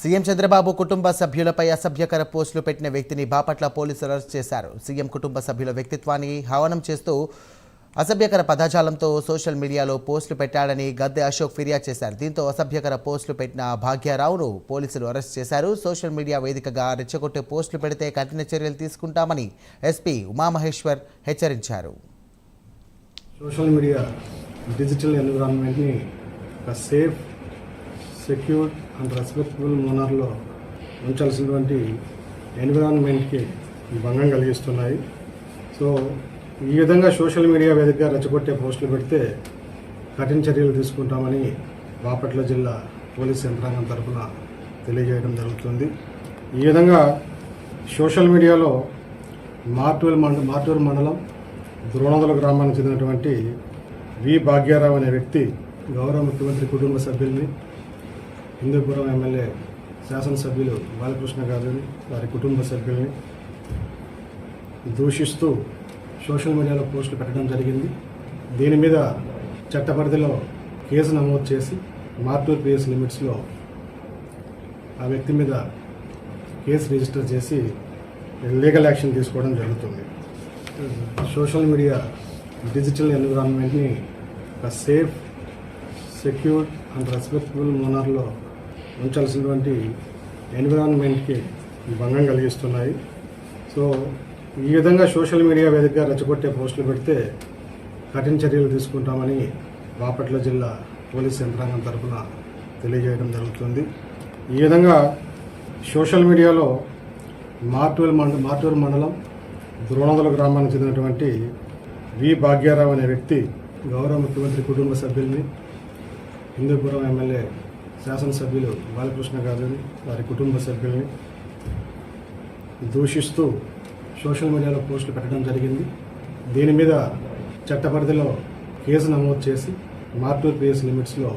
CM Chandrababu కుటుంబ సభ్యులపై అసభ్యకర పోస్టులు పెట్టిన వ్యక్తిని బాపట్ల పోలీసులు అరెస్ట్ చేశారు. సీఎం కుటుంబ సభ్యుల వ్యక్తిత్వాన్ని హవనం చేస్తూ అసభ్యకర పదజాలంతో సోషల్ మీడియాలో పోస్టులు పెట్టాడని గద్దె అశోక్ ఫిర్యాదు చేశారు. దీంతో అసభ్యకర పోస్టులు పెట్టిన భాగ్యారావును పోలీసులు అరెస్ట్ చేశారు. సోషల్ మీడియా వేదికగా రెచ్చగొట్టే పోస్టులు పెడితే కఠిన చర్యలు తీసుకుంటామని ఎస్పీ ఉమామహేశ్వర్ హెచ్చరించారు. సోషల్ మీడియా డిజిటల్ ఎన్విరాన్మెంట్ని ఒక సేఫ్ సెక్యూర్ అండ్ రెస్పెక్టబుల్ మోనర్లో ఉంచాల్సినటువంటి ఎన్విరాన్మెంట్కి భంగం కలిగిస్తున్నాయి. సో ఈ విధంగా సోషల్ మీడియా వేదికగా రెచ్చగొట్టే పోస్టులు పెడితే కఠిన చర్యలు తీసుకుంటామని బాపట్ల జిల్లా పోలీస్ యంత్రాంగం తరఫున తెలియజేయడం జరుగుతుంది. ఈ విధంగా సోషల్ మీడియాలో మార్టూర్ మండ మార్టూరు మండలం ద్రోణదల గ్రామానికి చెందినటువంటి వి భాగ్యారావు అనే వ్యక్తి గౌరవ ముఖ్యమంత్రి కుటుంబ సభ్యుల్ని హిందూపురం ఎమ్మెల్యే శాసనసభ్యులు బాలకృష్ణ గారిని వారి కుటుంబ సభ్యుల్ని దూషిస్తూ సోషల్ మీడియాలో పోస్టులు పెట్టడం జరిగింది. దీని మీద చట్ట పరిధిలో కేసు నమోదు చేసి మార్టూర్ పిఎస్ లిమిట్స్లో ఆ వ్యక్తి మీద కేసు రిజిస్టర్ చేసి లీగల్ యాక్షన్ తీసుకోవడం జరుగుతుంది. సోషల్ మీడియా డిజిటల్ ఎన్విరాన్మెంట్ని ఒక సేఫ్ సెక్యూర్ అండ్ రెస్పెక్టబుల్ మోనర్లో ఉంచాల్సినటువంటి ఎన్విరాన్మెంట్కి భంగం కలిగిస్తున్నాయి. సో ఈ విధంగా సోషల్ మీడియా వేదికగా రెచ్చగొట్టే పోస్టులు పెడితే కఠిన చర్యలు తీసుకుంటామని బాపట్ల జిల్లా పోలీస్ యంత్రాంగం తరఫున తెలియజేయడం జరుగుతుంది. ఈ విధంగా సోషల్ మీడియాలో మార్టూరు మండ మార్టూరు మండలం ద్రోణదల గ్రామానికి చెందినటువంటి వి భాగ్యారావు అనే వ్యక్తి గౌరవ ముఖ్యమంత్రి కుటుంబ సభ్యుల్ని హిందూపురం ఎమ్మెల్యే శాసనసభ్యులు బాలకృష్ణ గారిని వారి కుటుంబ సభ్యులని దూషిస్తూ సోషల్ మీడియాలో పోస్టులు పెట్టడం జరిగింది. దీని మీద చట్ట పరిధిలో కేసు నమోదు చేసి మార్టూర్ పిఎస్ లిమిట్స్లో